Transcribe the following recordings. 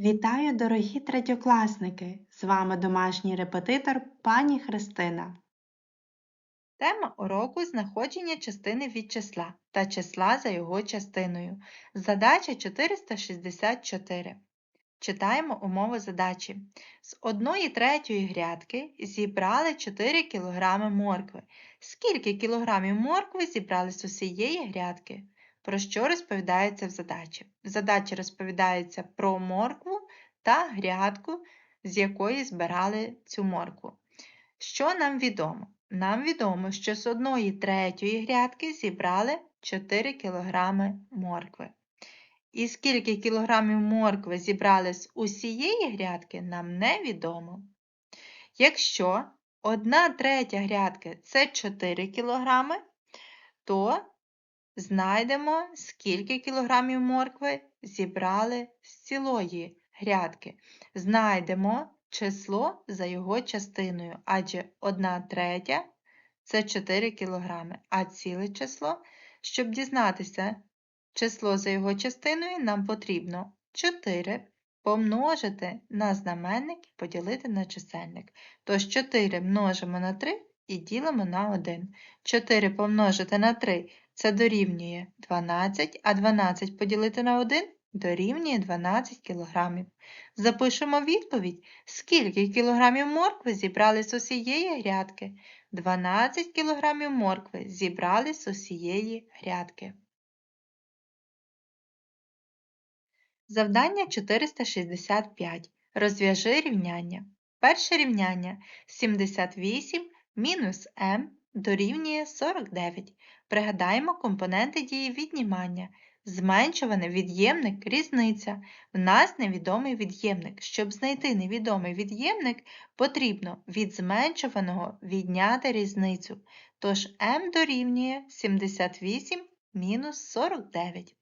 Вітаю, дорогі третьокласники! З вами домашній репетитор пані Христина. Тема уроку знаходження частини від числа та числа за його частиною. Задача 464. Читаємо умови задачі. З 1 третьої грядки зібрали 4 кг моркви. Скільки кілограмів моркви зібрали з усієї грядки? Про що розповідається в задачі? В задачі розповідається про моркву та грядку, з якої збирали цю моркву. Що нам відомо? Нам відомо, що з 1 третьої грядки зібрали 4 кг моркви. І скільки кілограмів моркви зібрали з усієї грядки, нам невідомо. Якщо 1 третя грядки це 4 кг, то знайдемо, скільки кілограмів моркви зібрали з цілої грядки. Знайдемо число за його частиною, адже 1 третя це 4 кг, а ціле число, щоб дізнатися число за його частиною, нам потрібно 4 помножити на знаменник і поділити на чисельник. Тож 4 множимо на 3 і ділимо на 1. 4 помножити на 3 це дорівнює 12, а 12 поділити на 1 дорівнює 12 кг. Запишемо відповідь, скільки кілограмів моркви зібрали з усієї грядки. 12 кілограмів моркви зібрали з усієї грядки. Завдання 465. Розв'яжи рівняння. Перше рівняння 78 мінус m дорівнює 49. Пригадаємо компоненти дії віднімання. Зменшуваний від'ємник різниця. В нас невідомий від'ємник. Щоб знайти невідомий від'ємник, потрібно від зменшуваного відняти різницю. Тож m дорівнює 78 мінус 49.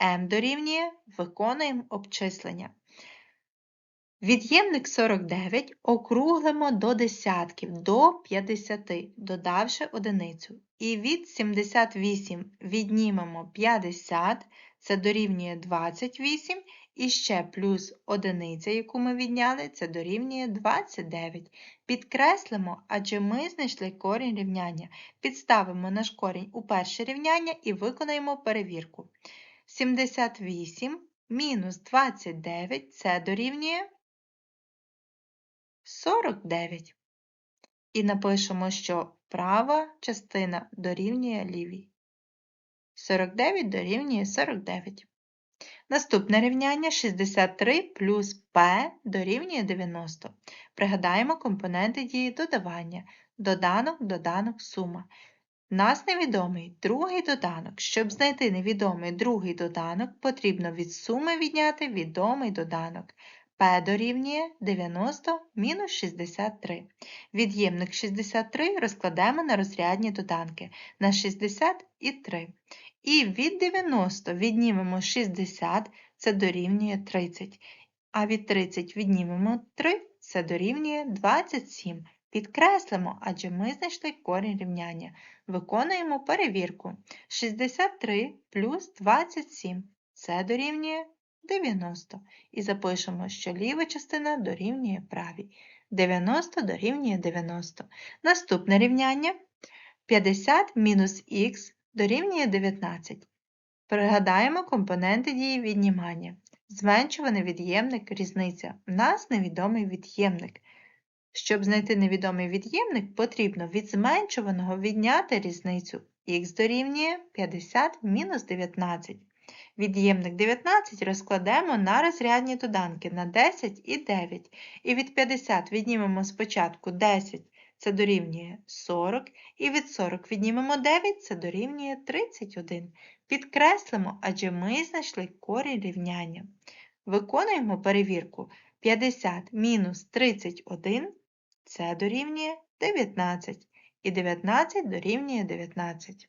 m дорівнює виконуємо обчислення. Від'ємник 49 округлимо до десятків, до 50, додавши одиницю. І від 78 віднімемо 50, це дорівнює 28, і ще плюс одиниця, яку ми відняли, це дорівнює 29. Підкреслимо, адже ми знайшли корінь рівняння. Підставимо наш корінь у перше рівняння і виконаємо перевірку. 78 мінус 29 це дорівнює 49. І напишемо, що права частина дорівнює лівій. 49 дорівнює 49. Наступне рівняння 63 плюс p дорівнює 90. Пригадаємо компоненти дії додавання. Доданок, доданок, сума. У нас невідомий другий доданок. Щоб знайти невідомий другий доданок, потрібно від суми відняти відомий доданок p дорівнює 90 мінус 63. Від'ємник 63 розкладемо на розрядні доданки на 60 і 3. І від 90 віднімемо 60, це дорівнює 30. А від 30 віднімемо 3, це дорівнює 27. Підкреслимо, адже ми знайшли корінь рівняння. Виконуємо перевірку. 63 плюс 27 це дорівнює 90. І запишемо, що ліва частина дорівнює правій. 90 дорівнює 90. Наступне рівняння 50 мінус х дорівнює 19. Пригадаємо компоненти дії віднімання. Зменшуваний від'ємник різниця. У нас невідомий від'ємник. Щоб знайти невідомий від'ємник, потрібно від зменшуваного відняти різницю. х дорівнює 50 мінус 19. Від'ємник 19 розкладемо на розрядні доданки на 10 і 9. І від 50 віднімемо спочатку 10, це дорівнює 40, і від 40 віднімемо 9, це дорівнює 31. Підкреслимо, адже ми знайшли корінь рівняння. Виконуємо перевірку 50 мінус 31 це дорівнює 19, і 19 дорівнює 19.